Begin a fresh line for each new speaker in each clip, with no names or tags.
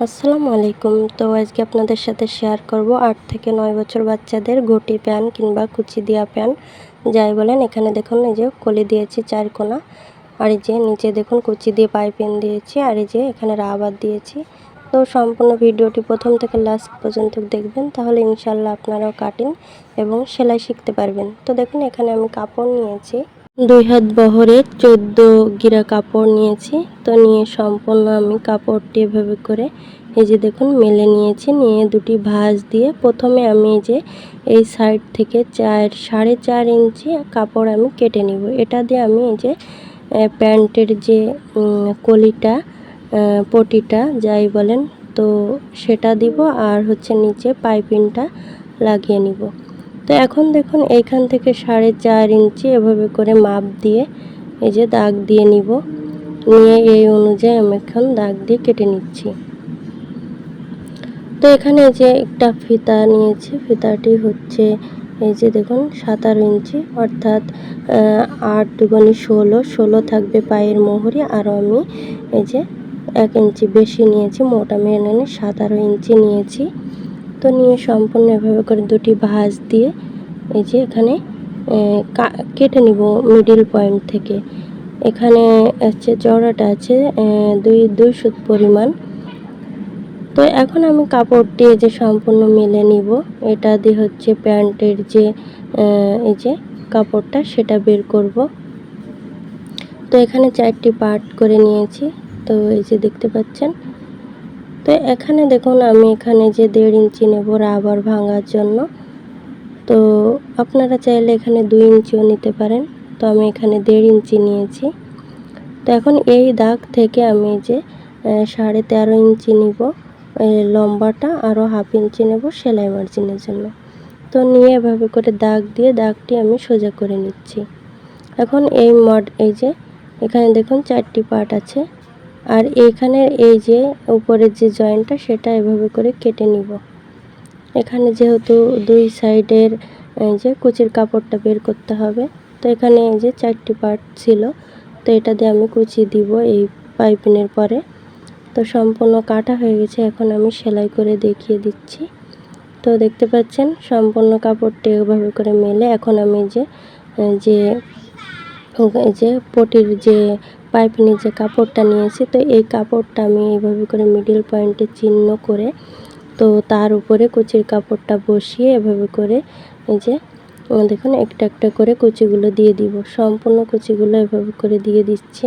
আসসালামু আলাইকুম। তো আজকে আপনাদের সাথে শেয়ার করব আট থেকে নয় বছর বাচ্চাদের ঘটি প্যান কিংবা কুচি দেওয়া প্যান। যাই বলেন, এখানে দেখুন এই যে কলি দিয়েছি চার কোনা। আর এই যে নিচে দেখুন কুচি দিয়ে পাইপিং দিয়েছি। আর এই যে এখানে রাবার দিয়েছি। তো সম্পূর্ণ ভিডিওটি প্রথম থেকে লাস্ট পর্যন্ত দেখবেন, তাহলে ইনশাল্লাহ আপনারাও কাটিং এবং সেলাই শিখতে পারবেন। তো দেখুন, এখানে আমি কাপড় নিয়েছি। দুই হাত বহরের চোদ্দ গিরা কাপড় নিয়েছি। তো নিয়ে সম্পূর্ণ আমি কাপড়টি এভাবে করে এই যে দেখুন মেলে নিয়েছি। নিয়ে দুটি ভাঁজ দিয়ে প্রথমে আমি এই যে এই সাইড থেকে চার, সাড়ে চার ইঞ্চি কাপড় আমি কেটে নিব। এটা দিয়ে আমি এই যে প্যান্টের যে কলিটা পটিটা যাই বলেন, তো সেটা দিব আর হচ্ছে নিচে পাইপিংটা লাগিয়ে নিব। তো এখন দেখুন এইখান থেকে সাড়ে চার ইঞ্চি এভাবে করে মাপ দিয়ে এই যে দাগ দিয়ে নিব। নিয়ে এই অনুযায়ী আমি এখন দাগ দিয়ে কেটে নিচ্ছি। তো এখানে যে একটা ফিতা নিয়েছি, ফিতাটি হচ্ছে এই যে দেখুন সাতারো ইঞ্চি, অর্থাৎ আট দুগুনি ষোলো ষোলো থাকবে পায়ের মোহরি আর আমি এই যে এক ইঞ্চি বেশি নিয়েছি, মোটা মেনে সাতারো ইঞ্চি নিয়েছি। তো নিয়ে সম্পূর্ণ এভাবে করে দুটি ভাঁজ দিয়ে এই যে এখানে কেটে নিব মিডিল পয়েন্ট থেকে। এখানে হচ্ছে চড়াটা আছে দুই দুই সুত পরিমাণ। তো এখন আমি কাপড়টি যে সম্পূর্ণ মেলে নিব। এটা দিয়ে হচ্ছে প্যান্টের যে এই যে কাপড়টা সেটা বের করব। তো এখানে চারটি পার্ট করে নিয়েছি। তো এই যে দেখতে পাচ্ছেন তো এখানে দেখুন, আমি এখানে যে দেড় ইঞ্চি নেব রাবার ভাঙার জন্য। তো আপনারা চাইলে এখানে দুই ইঞ্চিও নিতে পারেন। তো আমি এখানে দেড় ইঞ্চি নিয়েছি। তো এখন এই দাগ থেকে আমি যে সাড়ে তেরো ইঞ্চি নিব। লম্বাটা আরও হাফ ইঞ্চি নেব সেলাই মার্জিনের জন্য। তো নিয়ে এভাবে করে দাগ দিয়ে দাগটি আমি সোজা করে নিচ্ছি। এখন এই মড, এই যে, এখানে দেখুন চারটি পার্ট আছে। আর এইখানের এই যে উপরের যে জয়েন্টটা, সেটা এভাবে করে কেটে নিব। এখানে যেহেতু দুই সাইডের, এই যে কুচির কাপড়টা বের করতে হবে, তো এখানে এই যে চারটি পার্ট ছিল, তো এটা দিয়ে আমি কুচি দিব এই পাইপিনের পরে। তো সম্পূর্ণ কাটা হয়ে গেছে, এখন আমি সেলাই করে দেখিয়ে দিচ্ছি। তো দেখতে পাচ্ছেন, সম্পূর্ণ কাপড়টি এভাবে করে মেলে। এখন আমি যে যে যে পটির যে পাইপিনের নিচে কাপড়টা নিয়েছি। তো এই কাপড়টা আমি এইভাবে করে মিডিল পয়েন্টে চিহ্ন করে, তো তার উপরে কুচির কাপড়টা বসিয়ে এভাবে করে এই যে, দেখুন একটা একটা করে কুচিগুলো দিয়ে দিব। সম্পূর্ণ কুচিগুলো এভাবে করে দিয়ে দিচ্ছি।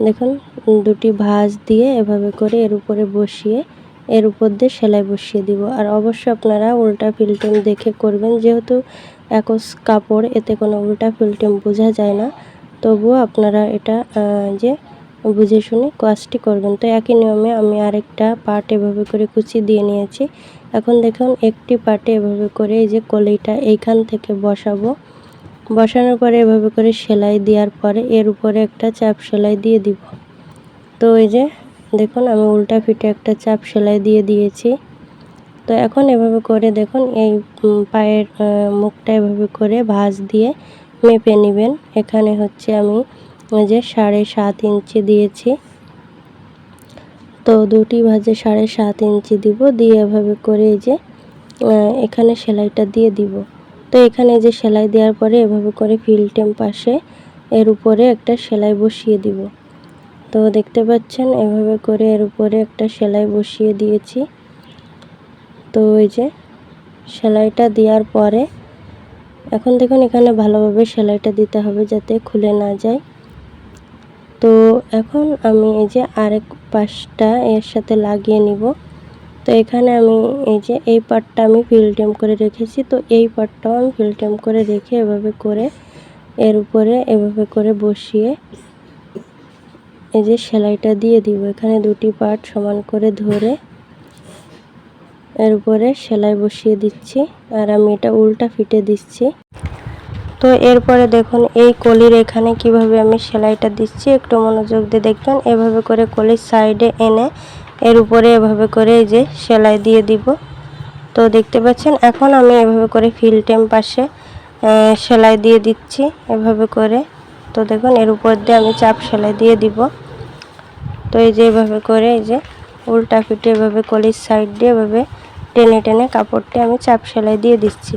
দেখুন, দুটি ভাঁজ দিয়ে এভাবে করে এর উপরে বসিয়ে এর উপর দিয়ে সেলাই বসিয়ে দিব। আর অবশ্যই আপনারা উল্টা ফিল্টেম দেখে করবেন, যেহেতু একস কাপড়, এতে কোনো উল্টা ফিল্টেম বোঝা যায় না। তবুও আপনারা এটা যে বুঝে শুনে কাজটি করবেন। তো একই নিয়মে আমি আরেকটা পার্ট এভাবে করে কুচি দিয়ে নিয়েছি। এখন দেখুন, একটি পার্টে এভাবে করে এই যে কলিটা এইখান থেকে বসাবো। বসানোর পরে এভাবে করে সেলাই দেওয়ার পরে এর উপরে একটা চাপ সেলাই দিয়ে দিব। তো এই যে, দেখুন আমি উল্টা ফিটে একটা চাপ সেলাই দিয়ে দিয়েছি। তো এখন এভাবে করে দেখুন এই পায়ের মুখটা এভাবে করে ভাঁজ দিয়ে মেপে নেবেন। এখানে হচ্ছে আমি ওই যে সাড়ে সাত ইঞ্চি দিয়েছি। তো দুটি ভাজে সাড়ে সাত ইঞ্চি দিব। দিয়ে এভাবে করে এই যে এখানে সেলাইটা দিয়ে দিব। তো এখানে যে সেলাই দেওয়ার পরে এভাবে করে ফিলটেম পাশে এর উপরে একটা সেলাই বসিয়ে দিব। তো দেখতে পাচ্ছেন এভাবে করে এর উপরে একটা সেলাই বসিয়ে দিয়েছি। তো ওই যে সেলাইটা দেওয়ার পরে এখন দেখুন এখানে ভালোভাবে সেলাইটা দিতে হবে যাতে খুলে না যায়। তো এখন আমি এই যে আরেক পাশটা এর সাথে লাগিয়ে নিব। তো এখানে আমি এই যে এই পার্টটা আমি ফিলটেম করে রেখেছি। তো এই পার্টটাও আমি ফিলটেম করে রেখে এভাবে করে, এর উপরে এভাবে করে বসিয়ে এই যে সেলাইটা দিয়ে দিব। এখানে দুটি পার্ট সমান করে ধরে এর উপরে সেলাই বসিয়ে দিচ্ছি আর আমি এটা উল্টা ফিটে দিচ্ছি। তো এরপরে দেখুন, এই কলির এখানে কীভাবে আমি সেলাইটা দিচ্ছি, একটু মনোযোগ দিয়ে দেখবেন। এভাবে করে কলির সাইডে এনে এর উপরে এভাবে করে এই যে সেলাই দিয়ে দিব। তো দেখতে পাচ্ছেন, এখন আমি এভাবে করে ফিলটেম পাশে সেলাই দিয়ে দিচ্ছি এভাবে করে। তো দেখুন, এর উপর দিয়ে আমি চাপ সেলাই দিয়ে দিব। তো এই যে এভাবে করে, এই যে উল্টা পিঠে এভাবে কলির সাইড দিয়ে এভাবে টেনে টেনে কাপড়টি আমি চাপ সেলাই দিয়ে দিচ্ছি।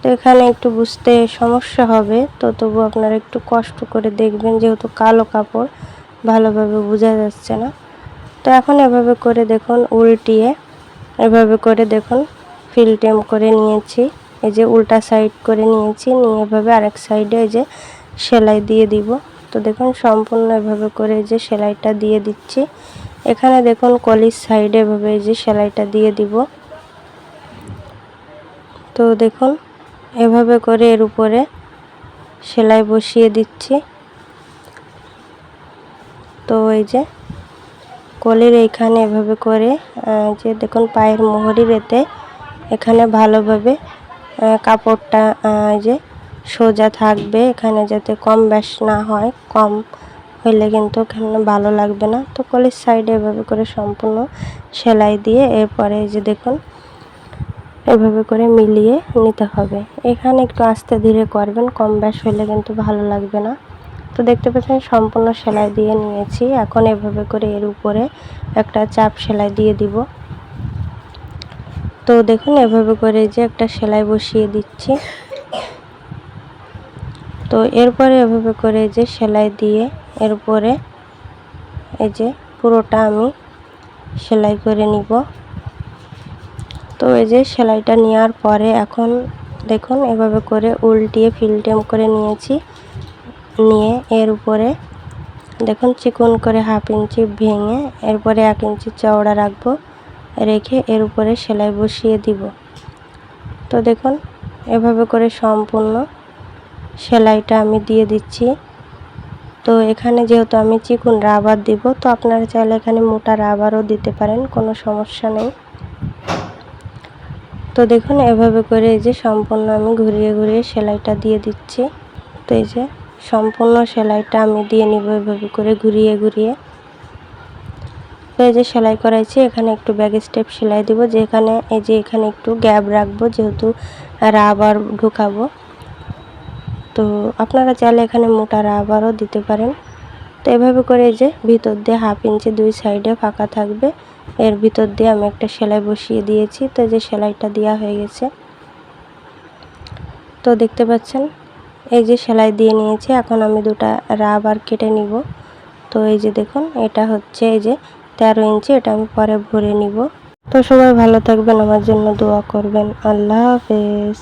তো এখানে একটু বুঝতে সমস্যা হবে, তো তবু আপনারা একটু কষ্ট করে দেখবেন, যেহেতু কালো কাপড়, ভালোভাবে বোঝা যাচ্ছে না। তো এখন এভাবে করে দেখুন উল্টিয়ে, এভাবে করে দেখুন ফিলটেম করে নিয়েছি। এই যে উল্টা সাইড করে নিয়েছি, নিয়ে এভাবে আরেক সাইডে এই যে সেলাই দিয়ে দিব। তো দেখুন সম্পূর্ণ এভাবে করে যে সেলাইটা দিয়ে দিচ্ছি। এখানে দেখুন কলির সাইডে এভাবে এই যে সেলাইটা দিয়ে দিব। তো দেখুন এভাবে করে এর উপরে সেলাই বসিয়ে দিচ্ছি। তো এই যে কলির এইখানে এভাবে করে যে দেখুন পায়ের মোহরির এতে এখানে ভালোভাবে কাপড়টা যে সোজা থাকবে এখানে যাতে কম ব্যাস না হয়, কম হইলে কিন্তু এখানে ভালো লাগবে না। তো কলির সাইডে এভাবে করে সম্পূর্ণ সেলাই দিয়ে এরপরে যে দেখুন, এভাবে করে মিলিয়ে নিতে হবে। এখানে একটু আস্তে ধীরে করবেন, কম ব্যাস হলে কিন্তু ভালো লাগবে না। তো দেখতে পাচ্ছেন, সম্পূর্ণ সেলাই দিয়ে নিয়েছি। এখন এভাবে করে এর উপরে একটা চাপ সেলাই দিয়ে দিব। তো দেখুন, এভাবে করে যে একটা সেলাই বসিয়ে দিচ্ছি। তো এরপরে এভাবে করে যে সেলাই দিয়ে এর উপরে এই যে পুরোটা আমি সেলাই করে নিব। তো এই যে সেলাইটা নেওয়ার পরে এখন দেখুন, এভাবে করে উল্টিয়ে ফিলটেম করে নিয়েছি। নিয়ে এর উপরে দেখুন চিকন করে হাফ ইঞ্চি ভেঙে এরপরে এক ইঞ্চি চওড়া রাখব, রেখে এর উপরে সেলাই বসিয়ে দিব। তো দেখুন এভাবে করে সম্পূর্ণ সেলাইটা আমি দিয়ে দিচ্ছি। তো এখানে যেহেতু আমি চিকন রাবার দিব, তো আপনারা চাইলে এখানে মোটা রাবারও দিতে পারেন, কোনো সমস্যা নেই। তো দেখুন এভাবে করে এই যে সম্পূর্ণ আমি ঘুরিয়ে ঘুরিয়ে সেলাইটা দিয়ে দিচ্ছি। তো এই যে সম্পূর্ণ সেলাইটা আমি দিয়ে নিব এভাবে করে ঘুরিয়ে ঘুরিয়ে। তো এই যে সেলাই করাইছি, এখানে একটু ব্যাগ স্টেপ সেলাই দিব, যেখানে এই যে এখানে একটু গ্যাপ রাখব, যেহেতু রাবার ঢুকাবো। তো আপনারা চাইলে এখানে মোটা রাবারও দিতে পারেন। তো এভাবে করে যে ভিতর দিয়ে হাফ ইঞ্চি দুই সাইডে ফাঁকা থাকবে। এর ভিতর দিয়ে আমি একটা সেলাই বসিয়ে দিয়েছি। তো যে সেলাইটা দেওয়া হয়ে গেছে। তো দেখতে পাচ্ছেন এই যে সেলাই দিয়ে নিয়েছি, এখন আমি দুটা রাবার কেটে নিব। তো এই যে দেখুন, এটা হচ্ছে এই যে তেরো ইঞ্চি, এটা আমি পরে ভরে নিব। তো সবাই ভালো থাকবেন, আমার জন্য দোয়া করবেন। আল্লাহ হাফেজ।